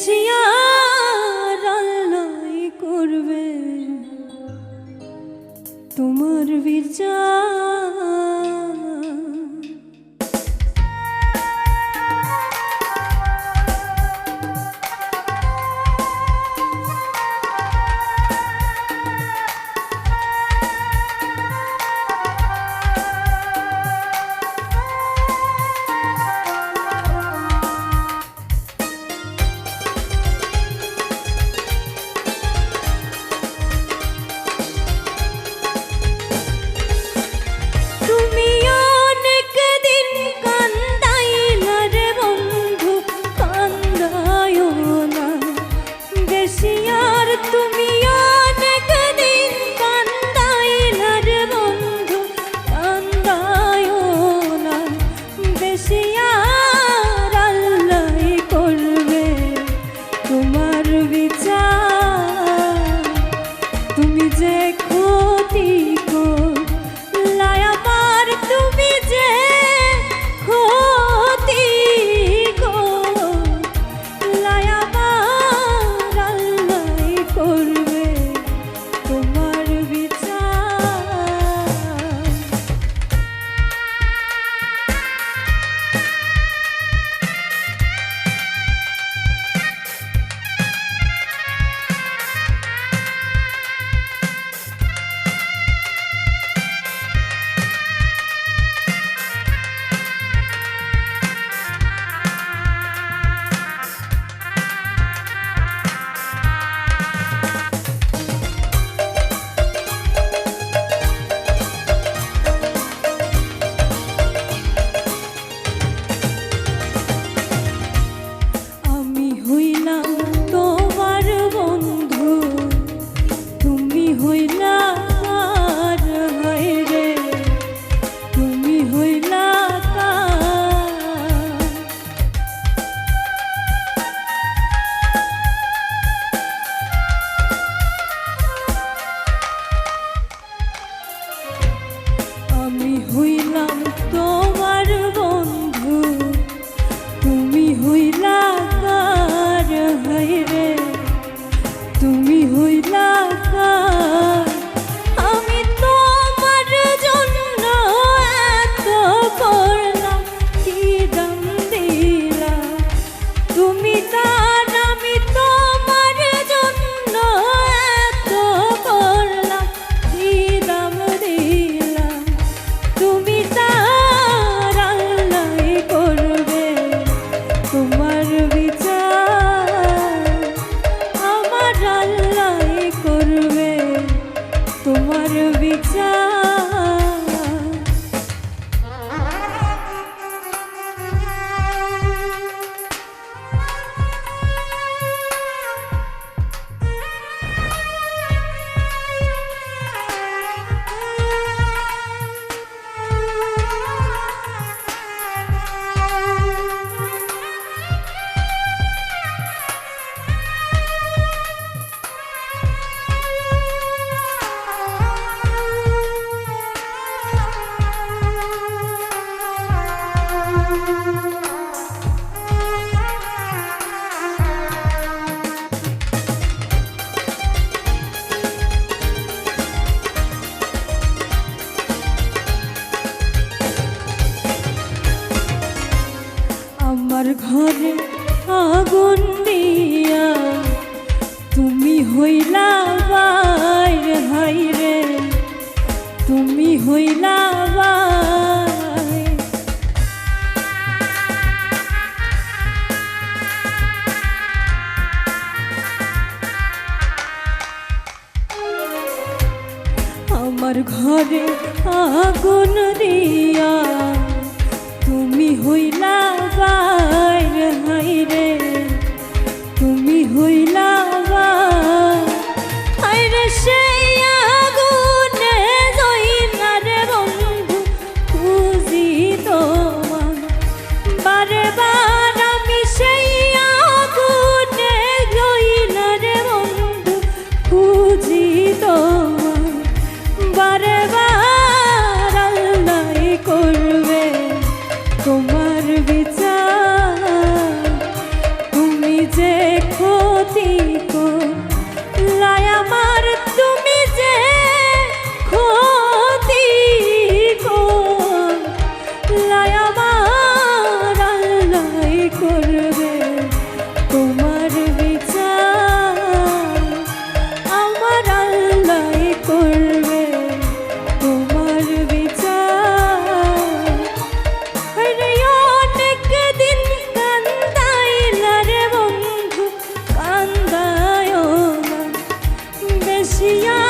বেশিয়ার আল্লাই করবে। তোমার বিচার হইলা ঘরে আগুন দিয়া তুমি হইলা বাইরে হাইরে তুমি হইলা আমার ঘরে আগুন দিয়া তুমি হইলা বা বসিয়া